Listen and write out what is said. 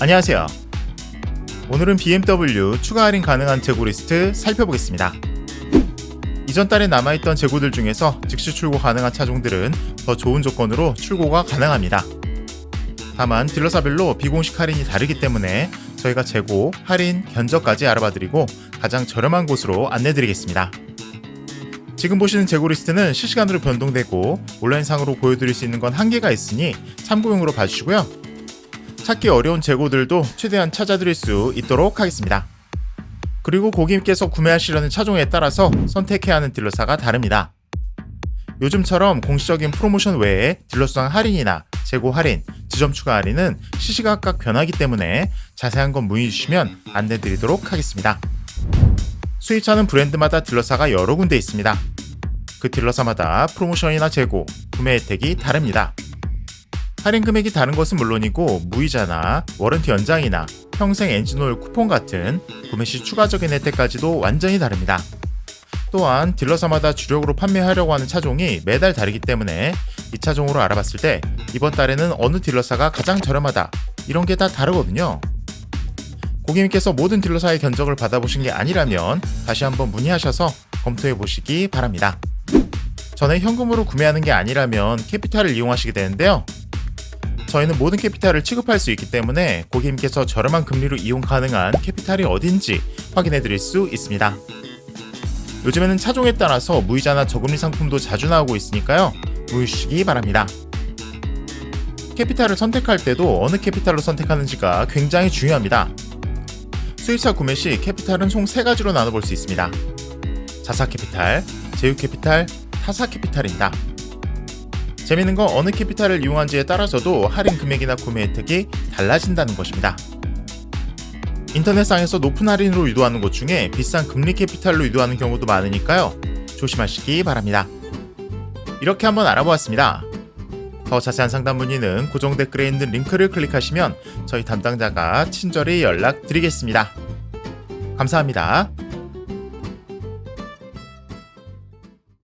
안녕하세요. 오늘은 BMW 추가 할인 가능한 재고 리스트 살펴보겠습니다. 이전 달에 남아있던 재고들 중에서 즉시 출고 가능한 차종들은 더 좋은 조건으로 출고가 가능합니다. 다만 딜러사별로 비공식 할인이 다르기 때문에 저희가 재고, 할인, 견적까지 알아봐드리고 가장 저렴한 곳으로 안내드리겠습니다. 지금 보시는 재고 리스트는 실시간으로 변동되고 온라인상으로 보여드릴 수 있는 건 한계가 있으니 참고용으로 봐주시고요. 찾기 어려운 재고들도 최대한 찾아드릴 수 있도록 하겠습니다. 그리고 고객님께서 구매하시려는 차종에 따라서 선택해야 하는 딜러사가 다릅니다. 요즘처럼 공식적인 프로모션 외에 딜러수당 할인이나 재고 할인, 지점 추가 할인은 시시각각 변하기 때문에 자세한 건 문의 주시면 안내드리도록 하겠습니다. 수입차는 브랜드마다 딜러사가 여러 군데 있습니다. 그 딜러사마다 프로모션이나 재고, 구매 혜택이 다릅니다. 할인 금액이 다른 것은 물론이고 무이자나 워런티 연장이나 평생 엔진오일 쿠폰 같은 구매 시 추가적인 혜택까지도 완전히 다릅니다. 또한 딜러사마다 주력으로 판매하려고 하는 차종이 매달 다르기 때문에 이 차종으로 알아봤을 때 이번 달에는 어느 딜러사가 가장 저렴하다 이런 게 다 다르거든요. 고객님께서 모든 딜러사의 견적을 받아보신 게 아니라면 다시 한번 문의하셔서 검토해 보시기 바랍니다. 전에 현금으로 구매하는 게 아니라면 캐피탈을 이용하시게 되는데요. 저희는 모든 캐피탈을 취급할 수 있기 때문에 고객님께서 저렴한 금리로 이용 가능한 캐피탈이 어딘지 확인해 드릴 수 있습니다. 요즘에는 차종에 따라서 무이자나 저금리 상품도 자주 나오고 있으니까요. 문의 주시기 바랍니다. 캐피탈을 선택할 때도 어느 캐피탈로 선택하는지가 굉장히 중요합니다. 수입차 구매 시 캐피탈은 총 3가지로 나눠볼 수 있습니다. 자사 캐피탈, 제휴 캐피탈, 타사 캐피탈입니다. 재밌는 건 어느 캐피탈을 이용한지에 따라서도 할인 금액이나 구매 혜택이 달라진다는 것입니다. 인터넷상에서 높은 할인으로 유도하는 곳 중에 비싼 금리 캐피탈로 유도하는 경우도 많으니까요. 조심하시기 바랍니다. 이렇게 한번 알아보았습니다. 더 자세한 상담 문의는 고정 댓글에 있는 링크를 클릭하시면 저희 담당자가 친절히 연락드리겠습니다. 감사합니다.